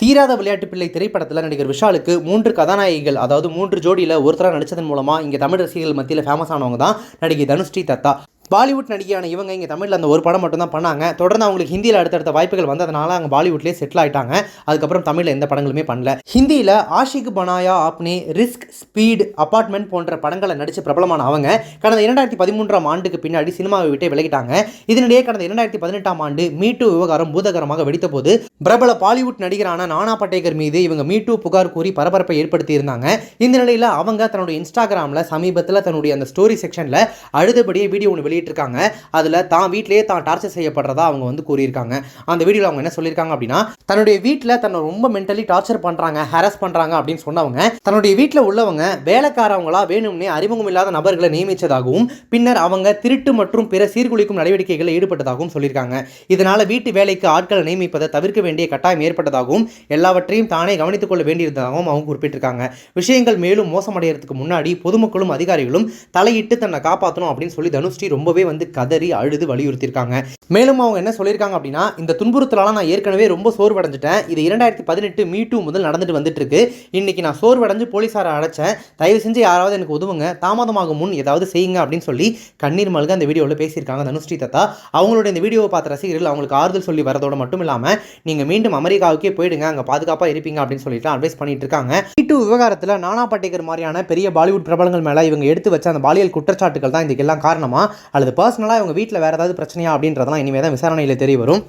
தீராத விளையாட்டு பிள்ளை திரைப்படத்தில் நடிகர் விஷாலுக்கு மூன்று கதாநாயகிகள் அதாவது மூன்று ஜோடியில் ஒருத்தராக நடித்ததன் மூலமாக இங்கே தமிழ் ரசிகர்கள் மத்தியில் ஃபேமஸ் ஆனவங்க தான் நடிகை தனுஸ்ரீ தத்தா. பாலிவுட் நடிகையான இவங்க இங்கே தமிழில் அந்த ஒரு படம் மட்டும் தான் பண்ணாங்க. தொடர்ந்து அவங்களுக்கு ஹிந்தியில் அடுத்தடுத்த வாய்ப்புகள் வந்ததுனால அவங்க பாலிவுட்லேயே செட்டில் ஆயிட்டாங்க. அதுக்கப்புறம் தமிழில் எந்த படங்களுமே பண்ணல. ஹிந்தியில் Aashiq Banaya Aapne Risk Speed Apartment போன்ற படங்களை நடித்து பிரபலமான அவங்க கடந்த இரண்டாயிரத்தி பதிமூன்றாம் ஆண்டுக்கு பின்னாடி சினிமாவை விட்டே விலகிட்டாங்க. இதனிடையே கடந்த இரண்டாயிரத்தி பதினெட்டாம் ஆண்டு மீட்டு விவகாரம் பூதகரமாக வெடித்த போது பிரபல பாலிவுட் நடிகரான நானா பட்டேகர் மீது இவங்க மீட்டு புகார் கூறி பரபரப்பை ஏற்படுத்தியிருந்தாங்க. இந்த நிலையில் அவங்க தன்னுடைய இன்ஸ்டாகிராமில் சமீபத்தில் தன்னுடைய அந்த ஸ்டோரி செக்ஷனில் அழுதபடியே வீடியோ ஒன்று வெளியிட்டிருக்காங்க அதில் தான் வீட்டிலேயே தான் டார்ச்சர் செய்யப்படுறதா அவங்க வந்து கூறியிருக்காங்க. அந்த வீடியோவில் அவங்க என்ன சொல்லியிருக்காங்க அப்படின்னா தன்னுடைய வீட்டில் தன்னை ரொம்ப மென்டலி டார்ச்சர் பண்ணுறாங்க ஹராஸ் பண்ணுறாங்க அப்படின்னு சொன்னவங்க தன்னுடைய வீட்டில் உள்ளவங்க வேலைக்காரவங்களா வேணும்னே அறிமுகம் இல்லாத நபர்களை நியமித்ததாகவும் பின்னர் அவங்க திருட்டு மற்றும் பிற சீர்குலைக்கும் நடவடிக்கைகளில் ஈடுபட்டதாகவும் சொல்லியிருக்காங்க. இதனால் வீட்டு வேலைக்கு ஆட்களை நியமிப்பதை தவிர்க்க வேண்டிய கட்டாயம் ஏற்பட்டதாகவும் எல்லாவற்றையும் தானே கவனித்துக் கொள்ள வேண்டியிருந்ததாகவும் அவங்க குறிப்பிட்டிருக்காங்க. விஷயங்கள் மேலும் மோசமடைகிறதுக்கு முன்னாடி பொதுமக்களும் அதிகாரிகளும் தலையிட்டு தன்னை காப்பாற்றணும் அப்படின்னு சொல்லி தனுஸ்ரீ ரொம்பவே வந்து கதறி அழுது வலியுறுத்தியிருக்காங்க. மேலும் அவங்க என்ன சொல்லியிருக்காங்க அப்படின்னா இந்த துன்புறுத்தலால் நான் ஏற்கனவே ரொம்ப சோர்வடைஞ்சிட்டேன். இது இரண்டாயிரத்தி பதினெட்டு மீ டூ முதல் நடந்துட்டு வந்துட்டு இருக்கு இன்னைக்கு நான் சோர்வடைஞ்சு போலீஸாரை அழைச்சேன். தயவு செஞ்சு யாராவது எனக்கு உதவுங்க. தாமதமாகும் முன் ஏதாவது செய்யுங்க அப்படின்னு சொல்லி கண்ணீர் மல்க அந்த வீடியோவில் பேசியிருக்காங்க தனுஸ்ரீ தத்தா. அவங்களோட இந்த வீடியோவை பார்த்த ரசிகர்கள் அவங்களுக்கு ஆறுதல் சொல்லி வரதோட மட்டும் இல்லாமல் நீங்கள் மீண்டும் அமெரிக்காவுக்கே போயிடுங்க அங்கே பாதுகாப்பாக இருப்பீங்க அப்படின்னு சொல்லிட்டு அட்வைஸ் பண்ணிட்டு இருக்காங்க மீட்டு விவகாரத்தில் நானா பட்டேகர் மாதிரியான பெரிய பாலிவுட் பிரபலங்கள் மேலே இவங்க எடுத்து வச்ச அந்த பாலியல் குற்றச்சாட்டுகள் தான் இதுக்கெல்லாம் காரணமாக அல்லது பர்சனலாக இவங்க வீட்டில் வேறு ஏதாவது பிரச்சனையா அப்படின்றதெல்லாம் இனிமேல் தான் விசாரணையில் தெரிய வரும்.